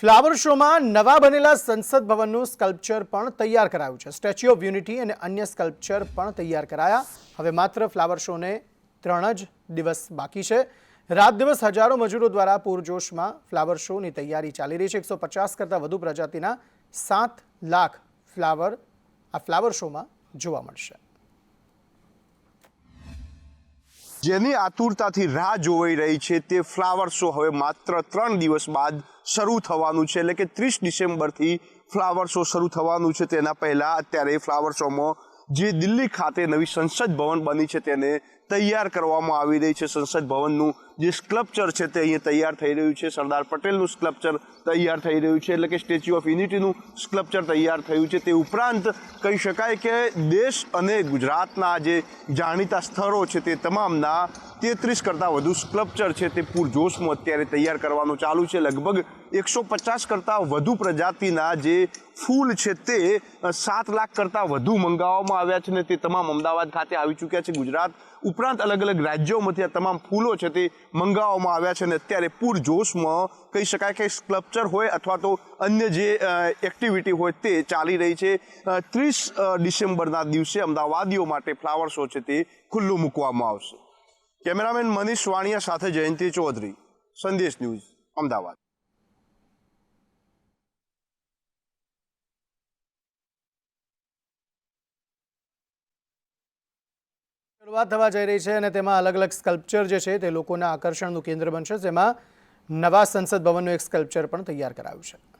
Flower શોમાં નવા બનેલા સંસદ ભવનનું સ્કલ્પચર પણ તૈયાર કરાયું છે. સ્ટેચ્યુ ઓફ યુનિટી અને અન્ય સ્કલ્પચર પણ તૈયાર કરાયા. હવે માત્ર ફ્લાવર શોને ત્રણ જ દિવસ બાકી છે. રાત દિવસ હજારો મજૂરો દ્વારા પૂરજોશમાં ફ્લાવર શોની તૈયારી ચાલી રહી છે. એકસો પચાસ કરતાં વધુ પ્રજાતિના સાત લાખ ફ્લાવર આ ફ્લાવર શોમાં જોવા મળશે. જેની આતુરતાથી રાહ જોવાઈ રહી છે તે ફ્લાવર શો હવે માત્ર ત્રણ દિવસ બાદ શરૂ થવાનું છે. એટલે કે ત્રીસ ડિસેમ્બરથી ફ્લાવર શો શરૂ થવાનું છે. તેના પહેલાં અત્યારે ફ્લાવર શોમાં જે દિલ્હી ખાતે નવી સંસદ ભવન બની છે તેને તૈયાર કરવામાં આવી રહી છે. સંસદ ભવનનું જે સ્કલ્પચર છે તે અહીંયા તૈયાર થઈ રહ્યું છે. સરદાર પટેલનું સ્કલ્પચર તૈયાર થઈ રહ્યું છે. એટલે કે સ્ટેચ્યુ ઓફ યુનિટીનું સ્કલ્પચર તૈયાર થયું છે. તે ઉપરાંત કહી શકાય કે દેશ અને ગુજરાતના જે જાણીતા સ્થળો છે તે તમામના તેત્રીસ કરતાં વધુ સ્કલ્પચર છે તે પૂરજોશમાં અત્યારે તૈયાર કરવાનું ચાલુ છે. લગભગ એકસો પચાસ કરતાં વધુ પ્રજાતિના જે ફૂલ છે તે સાત લાખ કરતાં વધુ મંગાવવામાં આવ્યા છે ને તે તમામ અમદાવાદ ખાતે આવી ચૂક્યા છે. ગુજરાત ઉપરાંત અલગ અલગ રાજ્યોમાંથી આ તમામ ફૂલો છે તે મંગાવવામાં આવ્યા છે અને અત્યારે પૂરજોશમાં કહી શકાય કે સ્કલ્પચર હોય અથવા તો અન્ય જે એક્ટિવિટી હોય તે ચાલી રહી છે. ત્રીસ ડિસેમ્બરના દિવસે અમદાવાદીઓ માટે ફ્લાવર શો છે તે ખુલ્લું મૂકવામાં આવશે. કેમેરામેન મનીષ વાણિયા સાથે જયંતિ ચૌધરી, સંદેશ ન્યૂઝ, અમદાવાદ. શરૂઆત થવા જઈ રહી છે અને તેમાં અલગ અલગ સ્કલ્પચર જે છે તે લોકોના આકર્ષણનું કેન્દ્ર બનશે, જેમાં નવા સંસદ ભવનનું એક સ્કલ્પચર પણ તૈયાર કરાયું છે.